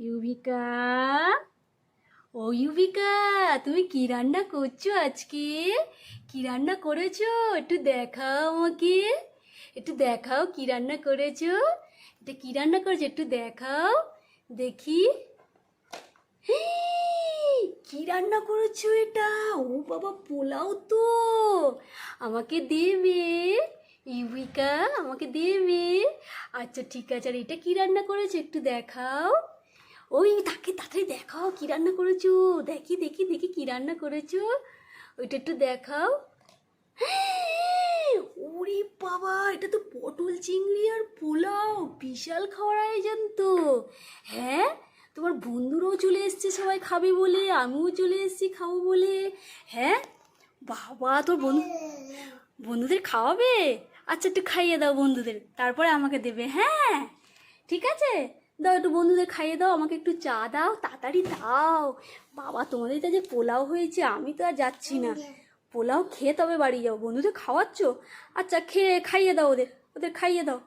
ইউবিকা ও ইউবিকা তুমি কি রান্না করছ আজকে কি রান্না করেছ একটু দেখাও আমাকে একটু দেখাও কি রান্না করেছ এটা কি রান্না করেছ একটু দেখাও দেখি কি রান্না করেছ এটা ও বাবা পোলাও তো আমাকে দেবে ইউবিকা আমাকে দেবে আচ্ছা ঠিক আছে আর এটা কি রান্না করেছ একটু দেখাও ওই তাকে তাড়াতাড়ি দেখাও, কি রান্না করেছ? দেখি দেখি দেখি কি রান্না করেছ। ওইটা একটু দেখাও। ওরে বাবা, এটা তো পটল চিংড়ি আর পোলাও, বিশাল খাওয়ার আয়োজন তো। হ্যাঁ? তোমার বন্ধুরাও চলে এসছে সবাই খাবে বলে, আমিও চলে এসেছি খাব বলে। হ্যাঁ? বাবা, তোর বন্ধু, বন্ধুদের খাওয়াবে? আচ্ছা একটু খাইয়ে দাও বন্ধুদের, তারপরে আমাকে দেবে হ্যাঁ? ঠিক আছে? দাও একটু বন্ধুদের খাইয়ে দাও আমাকে একটু চা দাও তাড়াতাড়ি দাও। বাবা তোমাদের এটা যে পোলাও হয়েছে আমি তো আর যাচ্ছি না। পোলাও খেয়ে তবে বাড়ি যাও। বন্ধুদের খাওয়াচ্ছ? আচ্ছা খেয়ে খাইয়ে দাও ওদের ওদের খাইয়ে দাও।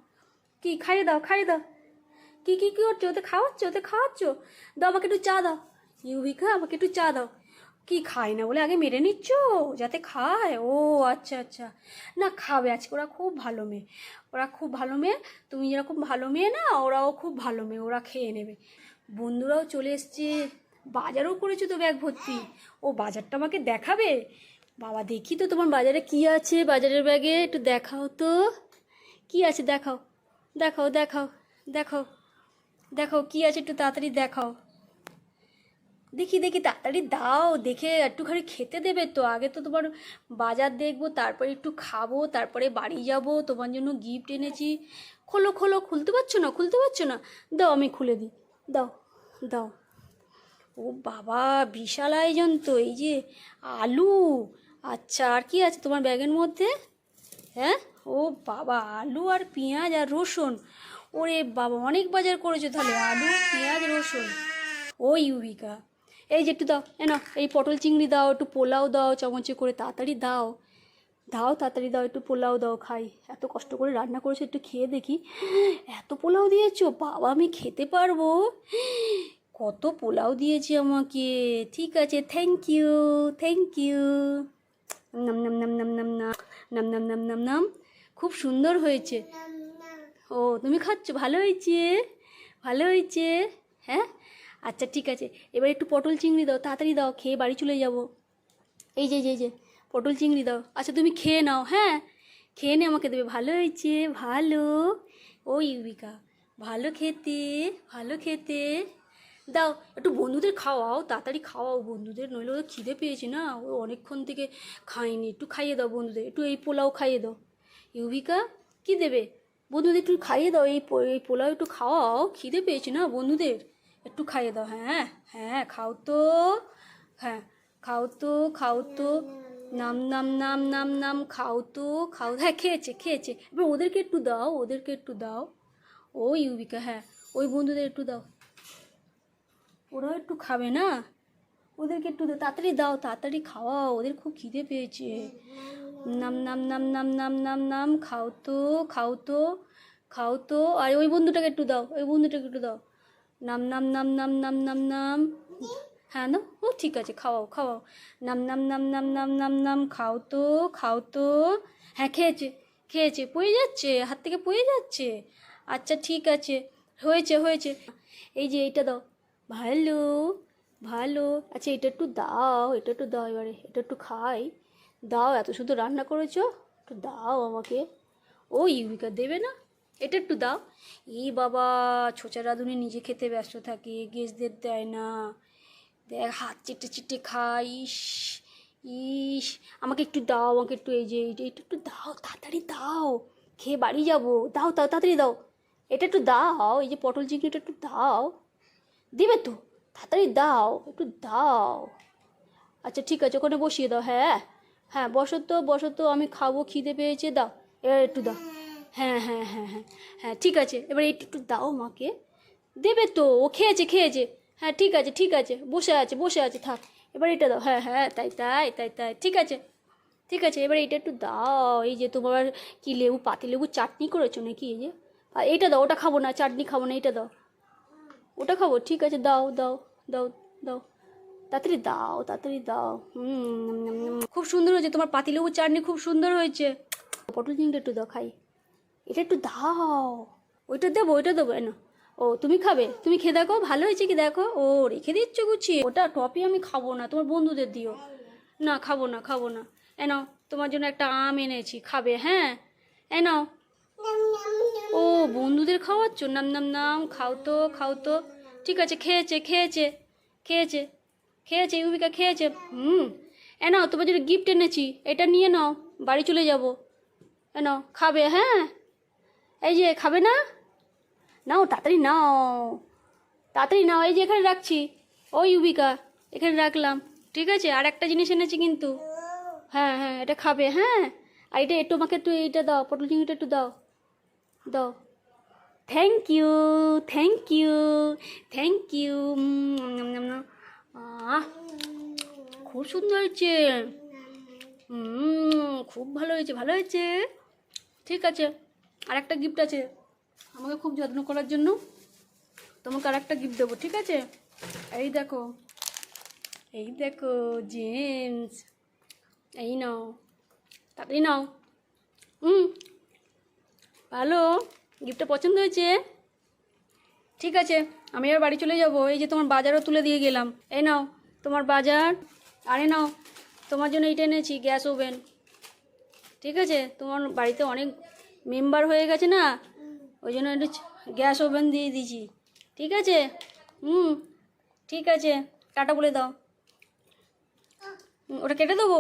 কি খাইয়ে দাও খাইয়ে দাও। কি কি কি করছ? ওদের খাওয়াচ্ছ? ওদের খাওয়াচ্ছ? দাও আমাকে একটু চা দাও। ইউবিকা আমাকে একটু চা দাও। কি খায় না বলে আগে মেরে নিচ্ছ? যাতে খায়? ও আচ্ছা আচ্ছা। না, খাবে। আজকে ওরা খুব ভালো মেয়ে। ওরা খুব ভালো মেয়ে। তুমি যেরকম ভালো মেয়ে না, ওরাও খুব ভালো মেয়ে। ওরা খেয়ে নেবে। বন্ধুরাও চলে এসছে। বাজারও করেছ তো ব্যাগ ভর্তি। ও, বাজারটা আমাকে দেখাবে? বাবা, দেখি তো তোমার বাজারে কি আছে বাজারের ব্যাগে। একটু দেখাও তো। কি আছে দেখাও? দেখাও দেখাও দেখাও। দেখাও, কি আছে একটু তাড়াতাড়ি দেখাও। দেখি দেখি, তাড়াতাড়ি দাও, দেখে একটুখানি খেতে দেবে তো। আগে তো তোমার বাজার দেখব, তারপরে একটু খাব, তারপরে বাড়ি যাব, তোমার জন্য গিফট এনেছি। খোলো খোলো, খুলতে পারছ না, খুলতে পারছ না? দাও, আমি খুলে দিই। দাও দাও। ও বাবা, বিশাল আয়োজন তো, এই যে আলু। আচ্ছা আর কি আছে তোমার ব্যাগের মধ্যে? হ্যাঁ? ও বাবা, আলু আর পেঁয়াজ আর রসুন। ওরে বাবা, অনেক বাজার করেছ তাহলে, আলু, পেঁয়াজ, রসুন। ও ইউবিকা। এই যে একটু দাও এ নাও এই পটল চিংড়ি দাও একটু পোলাও দাও চামচে করে তাড়াতাড়ি দাও দাও তাড়াতাড়ি দাও একটু পোলাও দাও খাই এত কষ্ট করে রান্না করেছ একটু খেয়ে দেখি এত পোলাও দিয়েছ বাবা আমি খেতে পারব কত পোলাও দিয়েছে আমাকে ঠিক আছে থ্যাংক ইউ থ্যাংক ইউ নাম নাম নাম নাম নাম নাম নাম নাম নাম নাম খুব সুন্দর হয়েছে ও তুমি খাচ্ছ ভালো হয়েছে ভালো হয়েছে হ্যাঁ আচ্ছা ঠিক আছে। এবার একটু পটল চিংড়ি দাও, তাড়াতাড়ি দাও, খেয়ে বাড়ি চলে যাব। এই যে এই যে পটল চিংড়ি দাও। আচ্ছা তুমি খেয়ে নাও হ্যাঁ? খেয়ে নে, আমাকে দেবে। ভালো হয়েছে, ভালো। ও ইউবিকা, ভালো খেতে ভালো খেতে। দাও, একটু বন্ধুদের খাওয়াও, তাড়াতাড়ি খাওয়াও বন্ধুদের, নইলে ওদের খিদে পেয়েছে না। ও অনেকক্ষণ থেকে খায়নি। একটু খাইয়ে দাও বন্ধুদের, একটু এই পোলাও খাইয়ে দাও। ইউবিকা, কি দেবে? বন্ধুদের একটু খাইয়ে দাও, এই এই পোলাও একটু খাওয়াও, খিদে পেয়েছে না বন্ধুদের? একটু খাইয়ে দাও হ্যাঁ হ্যাঁ খাও তো হ্যাঁ খাও তো খাও তো নাম নাম নাম নাম নাম খাও তো খাও হ্যাঁ খেয়েছে খেয়েছে এবার ওদেরকে একটু দাও ওদেরকে একটু দাও ও ইউবিকা হ্যাঁ ওই বন্ধুদের একটু দাও ওরাও একটু খাবে না ওদেরকে একটু দাও, তাড়াতাড়ি দাও তাড়াতাড়ি খাওয়াও ওদের খুব খিদে পেয়েছে নাম নাম নাম নাম নাম নাম নাম খাও তো খাও তো খাও তো আর ওই বন্ধুটাকে একটু দাও ওই বন্ধুটাকে একটু দাও নাম নাম নাম নাম নাম নাম নাম হ্যাঁ না ও ঠিক আছে খাওয়াও খাওয়াও নাম নাম নাম নাম নাম নাম নাম খাও তো খাও তো হ্যাঁ খেয়েছে খেয়েছে পড়ে যাচ্ছে হাত থেকে পড়ে যাচ্ছে আচ্ছা ঠিক আছে হয়েছে হয়েছে এই যে এইটা দাও ভালো ভালো আচ্ছা এটা একটু দাও এটা একটু দাও এবারে এটা একটু খাই দাও এত শুধু রান্না করেছ একটু দাও আমাকে ও ইউবিকা দেবে না এটা একটু দাও। ই বাবা ছোচা রাঁধুনি নিজে খেতে ব্যস্ত থাকে গেস্টদের দেয় না। দেখ, হাত চেটে চেটে খাই ইস ইস। আমাকে একটু দাও, আমাকে একটু এই যে এটা একটু দাও, তাড়াতাড়ি দাও। খেয়ে বাড়ি যাব। দাও দাও, তাড়াতাড়ি দাও। এটা একটু দাও, এই যে পটল চিংড়িটা একটু দাও। দেবে তো? তাড়াতাড়ি দাও, একটু দাও। আচ্ছা ঠিক আছে, ওখানে বসিয়ে দাও হ্যাঁ? হ্যাঁ বসো তো বসো তো, আমি খাব, খিদে পেয়েছে, দাও। এবার একটু দাও। হ্যাঁ হ্যাঁ হ্যাঁ হ্যাঁ হ্যাঁ ঠিক আছে। এবার একটু একটু দাও মাকে। দেবে তো, ও খেয়েছে খেয়েছে। হ্যাঁ ঠিক আছে ঠিক আছে, বসে আছে বসে আছে, থাক। এবার এটা দাও। হ্যাঁ হ্যাঁ তাই তাই তাই তাই, ঠিক আছে। ঠিক আছে, এবার এটা একটু দাও। এই যে তোমার কি লেবু, পাতি লেবু চাটনি করেছ নাকি? এই যে আর এইটা দাও, ওটা খাব না, চাটনি খাব না, এটা দাও। ওটা খাব, ঠিক আছে, দাও দাও দাও দাও। তাড়াতাড়ি দাও তাড়াতাড়ি দাও। হুম। খুব সুন্দর হয়েছে, তোমার পাতি পাতিলেবু চাটনি খুব সুন্দর হয়েছে। পটল চিংড়ি একটু দাও, খাই। এটা একটু দাও। ওইটা দেবো ওইটা দেবো। না। ও, তুমি খাবে? তুমি খেয়ে দেখো, ভালো হয়েছে কি? দেখো, ও, রেখে দিচ্ছ গুছিয়ে ওটা টপি আমি খাব না, তোমার বন্ধুদের দিও। না, খাব না খাব না। এ নাও, তোমার জন্য একটা আম এনেছি, খাবে হ্যাঁ? এ নাও। ও, বন্ধুদের খাওয়াচ্ছ? নাম নাম নাম, খাও তো খাও তো। ঠিক আছে, খেয়েছে খেয়েছে খেয়েছে খেয়েছে, ইউবিকা খেয়েছে। হুম। এ নাও, তোমার জন্য গিফট এনেছি। এটা নিয়ে নাও, বাড়ি চলে যাব। এ নাও, খাবে হ্যাঁ? এই যে খাবে না? নাও, তাড়াতাড়ি নাও। তাড়াতাড়ি নাও, এই যে এখানে রাখছি। ও ইউবিকা, এখানে রাখলাম। ঠিক আছে, আর একটা জিনিস এনেছি কিন্তু। হ্যাঁ হ্যাঁ এটা খাবে হ্যাঁ। আর এটা একটু আমাকে একটু এইটা দাও, পটল চিংড়িটা একটু দাও। দাও। Thank you thank you thank you খুব সুন্দর হয়েছে। খুব ভালো হয়েছে ভালো হয়েছে। ঠিক আছে। আর একটা গিফট আছে। আমাকে খুব যত্ন করার জন্য তোমাকে আর একটা গিফট দেবো, ঠিক আছে? এই দেখো এই দেখো জেমস এই নাও, তাড়াতাড়ি নাও। হুম ভালো গিফটটা পছন্দ হয়েছে? ঠিক আছে, আমি আর বাড়ি চলে যাব, এই যে তোমার বাজারও তুলে দিয়ে গেলাম। এই নাও, তোমার বাজার, আরে নাও, তোমার জন্য এইটা এনেছি, গ্যাস ওভেন। ঠিক আছে, তোমার বাড়িতে অনেক মেম্বার হয়ে গেছে না? ওই জন্য একটু গ্যাস ওভেন দিয়ে দিয়েছি। ঠিক আছে? হুম, ঠিক আছে। কাটা বলে দাও। ওটা কেটে দেবো?